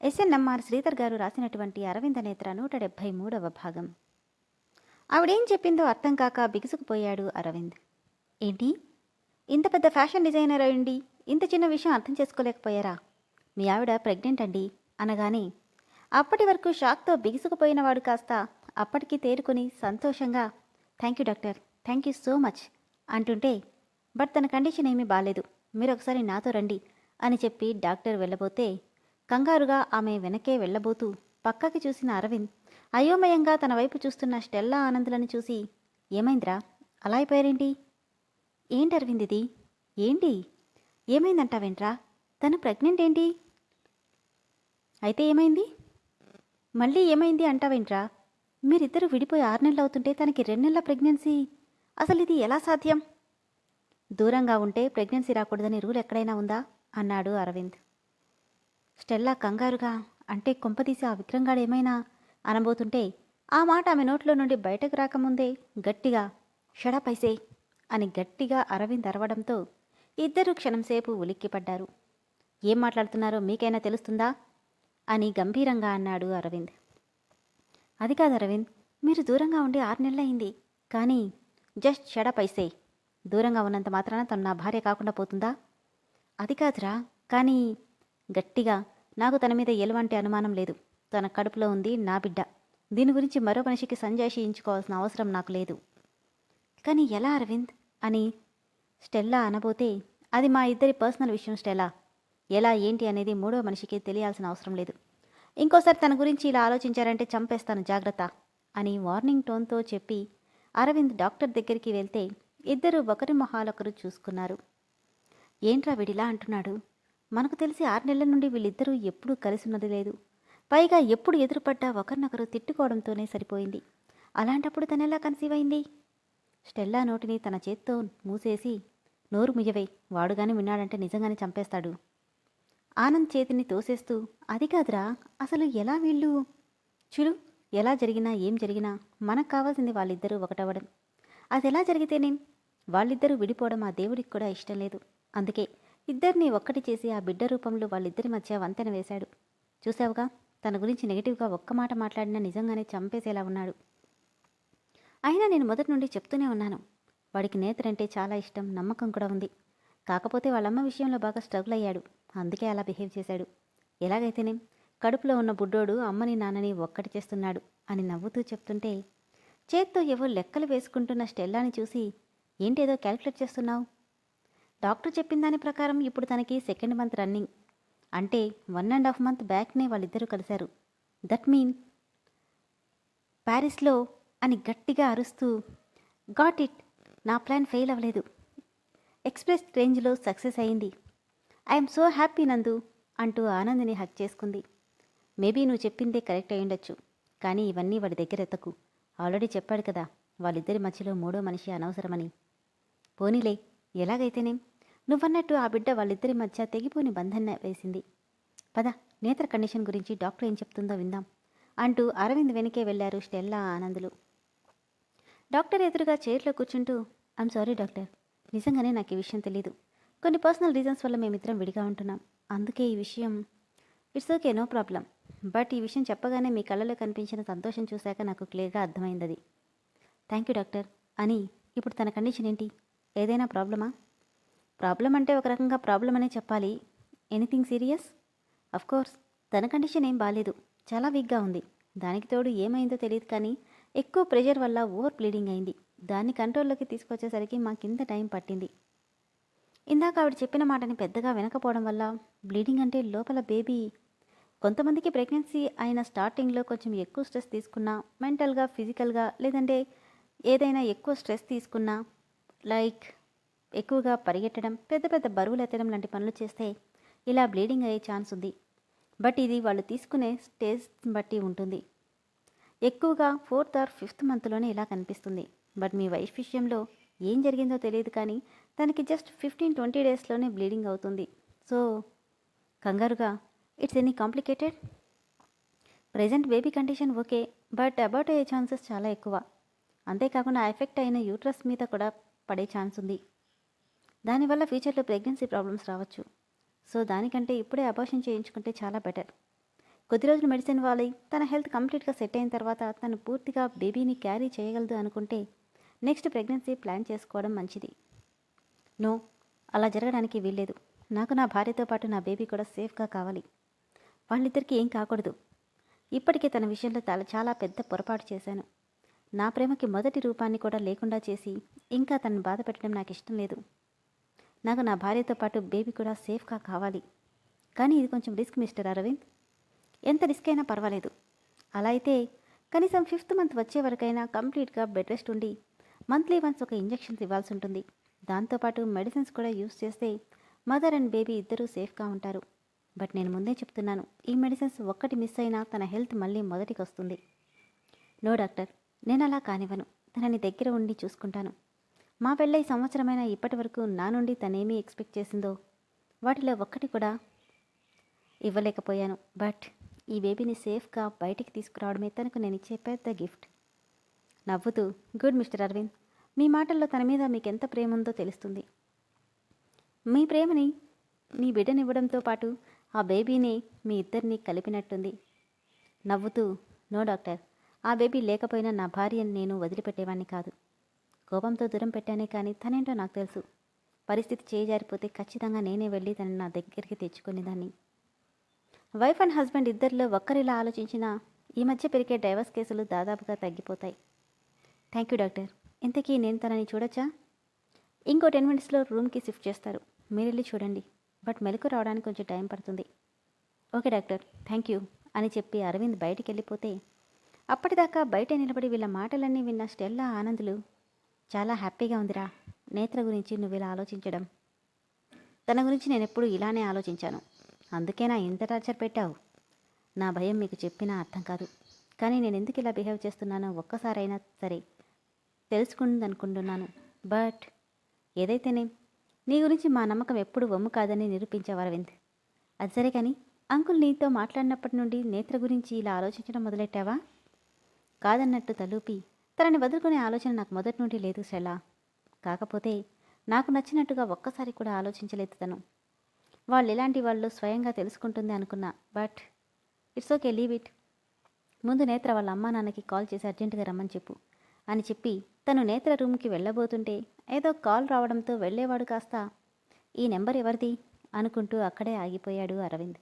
SNMR Sridhar గారు రాసినటువంటి అరవింద నేత్ర నూట డెబ్భై మూడవ భాగం. ఆవిడేం చెప్పిందో అర్థం కాక బిగుసుకుపోయాడు అరవింద్. ఏంటి? ఇంత పెద్ద ఫ్యాషన్ డిజైనర్ అయ్యండి ఇంత చిన్న విషయం అర్థం చేసుకోలేకపోయారా? మీ ఆవిడ ప్రెగ్నెంట్ అండి అనగానే అప్పటి వరకు షాక్తో బిగుసుకుపోయినవాడు కాస్త అప్పటికి తేరుకొని సంతోషంగా thank you doctor thank you so much అంటుంటే బట్ తన కండిషన్ ఏమీ బాలేదు మీరు ఒకసారి నాతో రండి అని చెప్పి డాక్టర్ వెళ్ళబోతే కంగారుగా ఆమె వెనకే వెళ్ళబోతూ పక్కకి చూసిన అరవింద్ అయోమయంగా తన వైపు చూస్తున్న స్టెల్లా ఆనందులను చూసి ఏమైందిరా? అలా అయిపోయారేంటి? ఏంటి అరవింద్ ఇది? ఏంటి? ఏమైందంటావేంట్రా? తను ప్రెగ్నెంట్ ఏంటి? అయితే ఏమైంది? మళ్ళీ ఏమైంది అంటావేంట్రా? మీరిద్దరు విడిపోయి ఆరు నెలలు అవుతుంటే తనకి రెండు నెలల ప్రెగ్నెన్సీ. అసలు ఇది ఎలా సాధ్యం? దూరంగా ఉంటే ప్రెగ్నెన్సీ రాకూడదని రూల్ ఎక్కడైనా ఉందా? అన్నాడు అరవింద్. స్టెల్లా కంగారుగా అంటే కొంపదీసి ఆ విక్రంగాడు ఏమైనా అనబోతుంటే ఆ మాట ఆమె నోట్లో నుండి బయటకు రాకముందే గట్టిగా షడపైసే అని గట్టిగా అరవింద్ అరవడంతో ఇద్దరు క్షణంసేపు ఉలిక్కిపడ్డారు. ఏం మాట్లాడుతున్నారో మీకైనా తెలుస్తుందా? అని గంభీరంగా అన్నాడు అరవింద్. అది కాదు అరవింద్ మీరు దూరంగా ఉండి ఆరు నెలలైంది కానీ జస్ట్ షడపైసే దూరంగా ఉన్నంత మాత్రాన తను నా భార్య కాకుండా పోతుందా? అది కాదురా కానీ గట్టిగా నాకు తన మీద ఎలువంటి అనుమానం లేదు. తన కడుపులో ఉంది నా బిడ్డ. దీని గురించి మరో మనిషికి సంజాషించుకోవాల్సిన అవసరం నాకు లేదు. కానీ ఎలా అరవింద్ అని స్టెల్లా అనబోతే అది మా ఇద్దరి పర్సనల్ విషయం స్టెల్లా. ఎలా ఏంటి అనేది మూడో మనిషికి తెలియాల్సిన అవసరం లేదు. ఇంకోసారి తన గురించి ఇలా ఆలోచించారంటే చంపేస్తాను జాగ్రత్త అని వార్నింగ్ టోన్తో చెప్పి అరవింద్ డాక్టర్ దగ్గరికి వెళ్తే ఇద్దరు ఒకరి మొహాలొకరు చూసుకున్నారు. ఏంట్రా విడిలా అంటున్నాడు? మనకు తెలిసి ఆరు నెలల నుండి వీళ్ళిద్దరూ ఎప్పుడూ కలిసి ఉన్నది లేదు. పైగా ఎప్పుడు ఎదురుపడ్డా ఒకరినొకరు తిట్టుకోవడంతోనే సరిపోయింది. అలాంటప్పుడు తనెలా కన్సీవ్ అయింది? స్టెల్లా నోటిని తన చేత్తో మూసేసి నోరు ముయ్యవే వాడుగాని విన్నాడంటే నిజంగానే చంపేస్తాడు. ఆనంద్ చేతిని తోసేస్తూ అది కాదురా అసలు ఎలా వీళ్ళు? చూడు ఎలా జరిగినా ఏం జరిగినా మనకు కావాల్సింది వాళ్ళిద్దరూ ఒకటవ్వడం. అది ఎలా జరిగితేనేం? వాళ్ళిద్దరూ విడిపోవడం ఆ దేవుడికి కూడా ఇష్టం లేదు. అందుకే ఇద్దరిని ఒక్కటి చేసి ఆ బిడ్డ రూపంలో వాళ్ళిద్దరి మధ్య వంతెన వేశాడు. చూసావుగా తన గురించి నెగిటివ్గా ఒక్క మాట మాట్లాడినా నిజంగానే చంపేసేలా ఉన్నాడు. అయినా నేను మొదటి నుండి చెప్తూనే ఉన్నాను. వాడికి నేతరంటే చాలా ఇష్టం నమ్మకం కూడా ఉంది. కాకపోతే వాళ్ళమ్మ విషయంలో బాగా స్ట్రగుల్ అయ్యాడు. అందుకే అలా బిహేవ్ చేశాడు. ఎలాగైతేనేం కడుపులో ఉన్న బుడ్డోడు అమ్మని నాన్నని ఒక్కటి చేస్తున్నాడు అని నవ్వుతూ చెప్తుంటే చేత్తో ఏవో లెక్కలు వేసుకుంటున్న స్టెల్లాని చూసి ఏంటేదో క్యాల్కులేట్ చేస్తున్నావు? డాక్టర్ చెప్పిన దాని ప్రకారం ఇప్పుడు తనకి సెకండ్ మంత్ రన్నింగ్ అంటే వన్ అండ్ హాఫ్ మంత్ బ్యాక్నే వాళ్ళిద్దరూ కలిశారు. దట్ మీన్ ప్యారిస్లో అని గట్టిగా అరుస్తూ గాట్ ఇట్ నా ప్లాన్ ఫెయిల్ అవ్వలేదు. ఎక్స్ప్రెస్ రేంజ్లో సక్సెస్ అయింది. ఐఎమ్ సో హ్యాపీ నందు అంటూ ఆనందిని హక్ చేసుకుంది. మేబీ నువ్వు చెప్పిందే కరెక్ట్ అయ్యుండొచ్చు కానీ ఇవన్నీ వాడి దగ్గర ఎత్తకు. ఆల్రెడీ చెప్పాడు కదా వాళ్ళిద్దరి మధ్యలో మూడో మనిషి అనవసరమని. పోనీలే ఎలాగైతేనేం? నువ్వన్నట్టు ఆ బిడ్డ వాళ్ళిద్దరి మధ్య తెగిపోని బంధన్న వేసింది. పద నేత్ర కండిషన్ గురించి డాక్టర్ ఏం చెప్తుందో విందాం అంటూ అరవింద్ వెనకే వెళ్ళారు స్టెల్లా ఆనందులు. డాక్టర్ ఎదురుగా చైర్లో కూర్చుంటూ ఐమ్ సారీ డాక్టర్. నిజంగానే నాకు ఈ విషయం తెలియదు కొన్ని పర్సనల్ రీజన్స్ వల్ల మేమిద్దరం విడిగా ఉంటున్నాం. అందుకే ఈ విషయం it's okay no problem but ఈ విషయం చెప్పగానే మీ కళ్ళలో కనిపించిన సంతోషం చూశాక నాకు క్లియర్గా అర్థమైంది అది. Thank you doctor. అని ఇప్పుడు తన కండిషన్ ఏంటి? ఏదైనా ప్రాబ్లమా? ప్రాబ్లం అంటే ఒక రకంగా ప్రాబ్లం అనే చెప్పాలి. ఎనీథింగ్ సీరియస్ కోర్స్ తన కండిషన్ ఏం బాగాలేదు చాలా వీక్గా ఉంది. దానికి తోడు ఏమైందో తెలియదు కానీ ఎక్కువ ప్రెషర్ వల్ల ఓవర్ బ్లీడింగ్ అయింది. దాన్ని కంట్రోల్లోకి తీసుకొచ్చేసరికి మా కింద టైం పట్టింది. ఇందాక ఆవిడ చెప్పిన మాటని పెద్దగా వినకపోవడం వల్ల బ్లీడింగ్ అంటే లోపల బేబీ కొంతమందికి ప్రెగ్నెన్సీ అయిన స్టార్టింగ్లో కొంచెం ఎక్కువ స్ట్రెస్ తీసుకున్నా మెంటల్గా ఫిజికల్గా లేదంటే ఏదైనా ఎక్కువ స్ట్రెస్ తీసుకున్నా లైక్ ఎక్కువగా పరిగెట్టడం పెద్ద పెద్ద బరువులు ఎత్తడం లాంటి పనులు చేస్తే ఇలా బ్లీడింగ్ అయ్యే ఛాన్స్ ఉంది. బట్ ఇది వాళ్ళు తీసుకునే స్టేజ్ బట్టి ఉంటుంది. ఎక్కువగా ఫోర్త్ ఆర్ ఫిఫ్త్ మంత్లోనే ఇలా కనిపిస్తుంది. బట్ మీ వైఫ్ విషయంలో ఏం జరిగిందో తెలియదు కానీ తనకి జస్ట్ ఫిఫ్టీన్ ట్వంటీ డేస్లోనే బ్లీడింగ్ అవుతుంది. సో కంగారుగా it's any complicated? Present baby condition okay but about అయ్యే ఛాన్సెస్ చాలా ఎక్కువ. అంతేకాకుండా ఎఫెక్ట్ అయిన యూట్రస్ మీద కూడా పడే ఛాన్స్ ఉంది. దానివల్ల ఫ్యూచర్లో ప్రెగ్నెన్సీ ప్రాబ్లమ్స్ రావచ్చు. సో దానికంటే ఇప్పుడే అబార్షన్ చేయించుకుంటే చాలా బెటర్. కొద్ది రోజులు మెడిసిన్ వాలి తన హెల్త్ కంప్లీట్గా సెట్ అయిన తర్వాత తను పూర్తిగా బేబీని క్యారీ చేయగలదు అనుకుంటే నెక్స్ట్ ప్రెగ్నెన్సీ ప్లాన్ చేసుకోవడం మంచిది. నో అలా జరగడానికి వీల్లేదు. నాకు నా భార్యతో పాటు నా బేబీ కూడా సేఫ్గా కావాలి. వాళ్ళిద్దరికీ ఏం కాకూడదు. ఇప్పటికే తన విషయంలో చాలా చాలా పెద్ద పొరపాటు చేశాను. నా ప్రేమకి మొదటి రూపాన్ని కూడా లేకుండా చేసి ఇంకా తనను బాధ పెట్టడం నాకు ఇష్టం లేదు. నాకు నా భార్యతో పాటు బేబీ కూడా సేఫ్గా కావాలి. కానీ ఇది కొంచెం రిస్క్ మిస్టర్ అరవింద్. ఎంత రిస్క్ అయినా పర్వాలేదు. అలా అయితే కనీసం ఫిఫ్త్ మంత్ వచ్చే వరకైనా కంప్లీట్గా బెడ్ రెస్ట్ ఉండి మంత్లీ వన్స్ ఒక ఇంజెక్షన్స్ ఇవ్వాల్సి ఉంటుంది. దాంతోపాటు మెడిసిన్స్ కూడా యూస్ చేస్తే మదర్ అండ్ బేబీ ఇద్దరూ సేఫ్గా ఉంటారు. బట్ నేను ముందే చెప్తున్నాను ఈ మెడిసిన్స్ ఒక్కటి మిస్ అయినా తన హెల్త్ మళ్ళీ మొదటికి వస్తుంది. నో డాక్టర్ నేను అలా కానివ్వను. తనని దగ్గర ఉండి చూసుకుంటాను. మా పెళ్ళై సంవత్సరమైన ఇప్పటి వరకు నా నుండి తనేమీ ఎక్స్పెక్ట్ చేసిందో వాటిలో ఒక్కటి కూడా ఇవ్వలేకపోయాను. బట్ ఈ బేబీని సేఫ్గా బయటికి తీసుకురావడమే తనకు నేను ఇచ్చే పెద్ద గిఫ్ట్. నవ్వుతూ గుడ్ మిస్టర్ అరవింద్ మీ మాటల్లో తన మీద మీకు ఎంత ప్రేమ ఉందో తెలుస్తుంది. మీ ప్రేమని మీ బిడ్డనివ్వడంతో పాటు ఆ బేబీని మీ ఇద్దరిని కలిపినట్టుంది. నవ్వుతూ నో డాక్టర్ ఆ బేబీ లేకపోయినా నా భార్యని నేను వదిలిపెట్టేవాడిని కాదు. కోపంతో దూరం పెట్టానే కానీ తనేంటో నాకు తెలుసు. పరిస్థితి చేజారిపోతే ఖచ్చితంగా నేనే వెళ్ళి తనని నా దగ్గరికి తెచ్చుకునేదాన్ని. వైఫ్ అండ్ హస్బెండ్ ఇద్దరిలో ఒక్కరిలా ఆలోచించినా ఈ మధ్య పెరిగే డైవర్స్ కేసులు దాదాపుగా తగ్గిపోతాయి. Thank you doctor. ఇంతకీ నేను తనని చూడొచ్చా? ఇంకో టెన్ మినిట్స్లో రూమ్కి షిఫ్ట్ చేస్తారు. మీరు వెళ్ళి చూడండి. బట్ మెలకు రావడానికి కొంచెం టైం పడుతుంది. Okay doctor. థ్యాంక్ యూ అని చెప్పి అరవింద్ బయటికి వెళ్ళిపోతే అప్పటిదాకా బయట నిలబడి వీళ్ళ మాటలన్నీ విన్న స్టెల్లా ఆనందులు చాలా హ్యాపీగా ఉందిరా. నేత్ర గురించి నువ్వు ఇలా ఆలోచించడం. తన గురించి నేను ఎప్పుడు ఇలానే ఆలోచించాను. అందుకేనా ఇంత టార్చర్ పెట్టావు? నా భయం మీకు చెప్పినా అర్థం కాదు. కానీ నేను ఎందుకు ఇలా బిహేవ్ చేస్తున్నానో ఒక్కసారైనా సరే తెలుసుకుందనుకుంటున్నాను. బట్ ఏదైతేనే నీ గురించి మా నమ్మకం ఎప్పుడు వమ్ము కాదని నిరూపించావు అరవింద్ అది సరే కానీ అంకుల్ నీతో మాట్లాడినప్పటి నుండి నేత్ర గురించి ఇలా ఆలోచించడం మొదలెట్టావా? కాదన్నట్టు తలూపి తనని వదులుకునే ఆలోచన నాకు మొదటి నుండి లేదు శైల. కాకపోతే నాకు నచ్చినట్టుగా ఒక్కసారి కూడా ఆలోచించలేదు తను. వాళ్ళు ఇలాంటి వాళ్ళు స్వయంగా తెలుసుకుంటుంది అనుకున్నా but it's okay leave it. ముందు నేత్ర వాళ్ళ అమ్మా నాన్నకి కాల్ చేసి అర్జెంటుగా రమ్మని చెప్పు అని చెప్పి తను నేత్ర రూమ్కి వెళ్ళబోతుంటే ఏదో కాల్ రావడంతో వెళ్ళేవాడు కాస్త ఈ నెంబర్ ఎవరిది? అనుకుంటూ అక్కడే ఆగిపోయాడు అరవింద్.